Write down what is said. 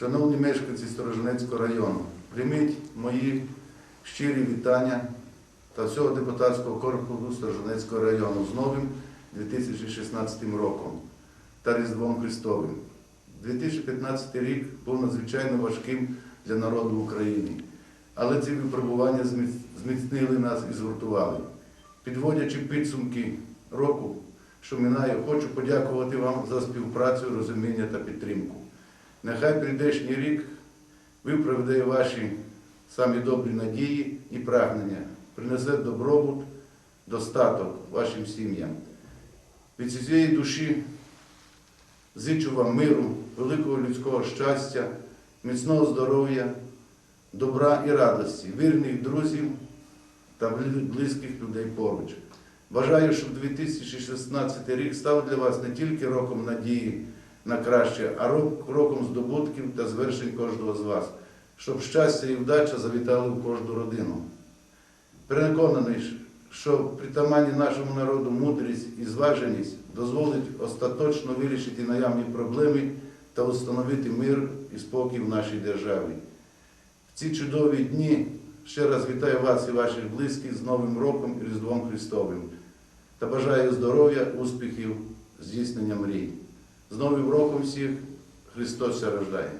Шановні мешканці Сторожинецького району, прийміть мої щирі вітання та всього депутатського корпусу Сторожинецького району з новим 2016 роком та Різдвом Христовим. 2015 рік був надзвичайно важким для народу України, але ці випробування зміцнили нас і згуртували. Підводячи підсумки року, що минає, хочу подякувати вам за співпрацю, розуміння та підтримку. Нехай прийдешній рік виправдає ваші самі добрі надії і прагнення, принесе добробут, достаток вашим сім'ям. Від цієї душі зичу вам миру, великого людського щастя, міцного здоров'я, добра і радості, вірних друзів та близьких людей поруч. Бажаю, щоб 2016 рік став для вас не тільки роком надії на краще, а рок- роком здобутків та звершень кожного з вас, щоб щастя і вдача завітали в кожну родину. Переконаний, що притаманні нашому народу мудрість і зваженість дозволить остаточно вирішити наявні проблеми та встановити мир і спокій в нашій державі. В ці чудові дні ще раз вітаю вас і ваших близьких з Новим роком і Різдвом Христовим та бажаю здоров'я, успіхів, здійснення мрій. З Новим роком всіх Христос рождає.